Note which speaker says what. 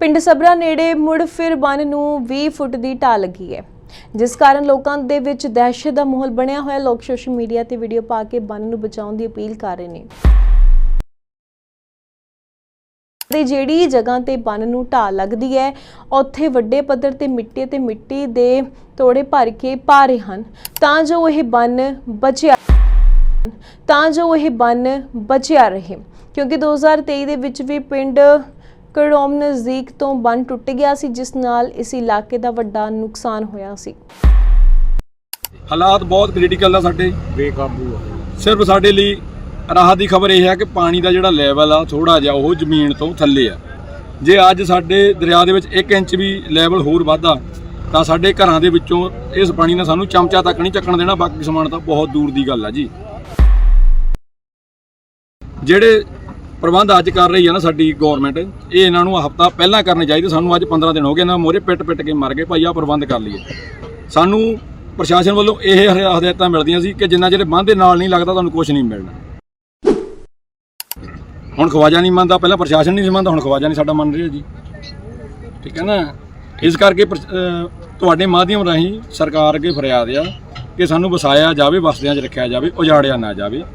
Speaker 1: ਪਿੰਡ ਸਬਰਾ ਨੇੜੇ ਮੁੜ ਫਿਰ ਬੰਨ ਨੂੰ 20 ਫੁੱਟ ਦੀ ਢਾਹ ਲੱਗੀ ਹੈ। ਜਿਸ ਕਾਰਨ ਲੋਕਾਂ ਦੇ ਵਿੱਚ ਦਹਿਸ਼ਤ ਦਾ ਮਾਹੌਲ ਬਣਿਆ ਹੋਇਆ, ਲੋਕ ਸੋਸ਼ਲ ਮੀਡੀਆ ਤੇ ਵੀਡੀਓ ਪਾ ਕੇ ਬੰਨ ਨੂੰ ਬਚਾਉਣ ਦੀ ਅਪੀਲ ਕਰ ਰਹੇ ਨੇ। ਤੇ ਜਿਹੜੀ ਜਗ੍ਹਾ ਤੇ ਬੰਨ ਨੂੰ ਢਾਹ ਲੱਗਦੀ ਹੈ, ਉੱਥੇ ਵੱਡੇ ਪੱਧਰ ਤੇ ਮਿੱਟੀ ਤੇ ਮਿੱਟੀ ਦੇ ਤੋੜੇ ਭਰ ਕੇ ਪਾ ਰਹੇ ਹਨ। ਤਾਂ ਜੋ ਇਹ ਬੰਨ ਬਚਿਆ ਤਾਂ ਜੋ ਇਹ ਬੰਨ ਬਚਿਆ ਰਹੇ। ਕਿਉਂਕਿ 2023 ਦੇ ਵਿੱਚ ਵੀ ਪਿੰਡ ਕੜੋਮ ਨਜ਼ਦੀਕ ਤੋਂ ਬੰਨ ਟੁੱਟ ਗਿਆ ਸੀ ਜਿਸ ਨਾਲ ਇਸ ਇਲਾਕੇ ਦਾ ਵੱਡਾ ਨੁਕਸਾਨ ਹੋਇਆ ਸੀ।
Speaker 2: ਹਾਲਾਤ ਬਹੁਤ ਕ੍ਰਿਟੀਕਲ ਆ ਸਾਡੇ।
Speaker 3: ਬੇਕਾਬੂ ਆ।
Speaker 2: ਸਿਰਫ ਸਾਡੇ ਲਈ ਰਾਹਤ ਦੀ ਖਬਰ ਇਹ ਹੈ ਕਿ ਪਾਣੀ ਦਾ ਜਿਹੜਾ ਲੈਵਲ ਆ ਥੋੜਾ ਜਿਹਾ ਉਹ ਜ਼ਮੀਨ ਤੋਂ ਥੱਲੇ ਆ। ਜੇ ਅੱਜ ਸਾਡੇ ਦਰਿਆ ਦੇ ਵਿੱਚ 1 ਇੰਚ ਵੀ ਲੈਵਲ ਹੋਰ ਵਾਧਾ ਤਾਂ ਸਾਡੇ ਘਰਾਂ ਦੇ ਵਿੱਚੋਂ ਇਸ ਪਾਣੀ ਨੇ ਸਾਨੂੰ ਚਮਚਾ ਤੱਕ ਨਹੀਂ ਚੱਕਣ ਦੇਣਾ ਬਾਕੀ ਸਮਾਨ ਤਾਂ ਬਹੁਤ ਦੂਰ ਦੀ ਗੱਲ ਆ ਜੀ। ਜਿਹੜੇ ਪ੍ਰਬੰਧ ਅੱਜ ਕਰ ਰਹੀ ਹੈ ਨਾ ਸਾਡੀ ਗਵਰਨਮੈਂਟ ਇਹ ਇਹਨਾਂ ਨੂੰ ਹਫਤਾ ਪਹਿਲਾਂ ਕਰਨੇ ਚਾਹੀਦੇ। ਸਾਨੂੰ ਅੱਜ 15 ਦਿਨ ਹੋ ਗਏ, ਇਹਨਾਂ ਮੋਰੇ ਪਿੱਟ ਪਿੱਟ ਕੇ ਮਰ ਗਏ। ਭਾਈ ਆ ਪ੍ਰਬੰਧ ਕਰ ਲਈਏ। ਸਾਨੂੰ ਪ੍ਰਸ਼ਾਸਨ ਵੱਲੋਂ ਇਹ ਹਦਾਇਤਾਂ ਮਿਲਦੀਆਂ ਸੀ ਕਿ ਜਿੰਨਾ ਚਿਰ ਬੰਦ ਦੇ ਨਾਲ ਨਹੀਂ ਲੱਗਦਾ, ਤੁਹਾਨੂੰ ਕੁਝ ਨਹੀਂ ਮਿਲਣਾ। ਹੁਣ ਖਵਾਜਾ ਨਹੀਂ ਮੰਨਦਾ। ਪਹਿਲਾਂ ਪ੍ਰਸ਼ਾਸਨ ਨਹੀਂ ਸੀ ਮੰਨਦਾ, ਹੁਣ ਖਵਾਜਾ ਨਹੀਂ ਸਾਡਾ ਮੰਨ ਰਿਹਾ ਜੀ। ਠੀਕ ਹੈ ਨਾ? ਇਸ ਕਰਕੇ ਪ੍ਰਸ਼- ਤੁਹਾਡੇ ਮਾਧਿਅਮ ਰਾਹੀਂ ਸਰਕਾਰ ਅੱਗੇ ਫਰਿਆਦ ਆ ਕਿ ਸਾਨੂੰ ਵਸਾਇਆ ਜਾਵੇ ਬਸਦਿਆਂ 'ਚ ਰੱਖਿਆ ਜਾਵੇ, ਉਜਾੜਿਆ ਨਾ ਜਾਵੇ।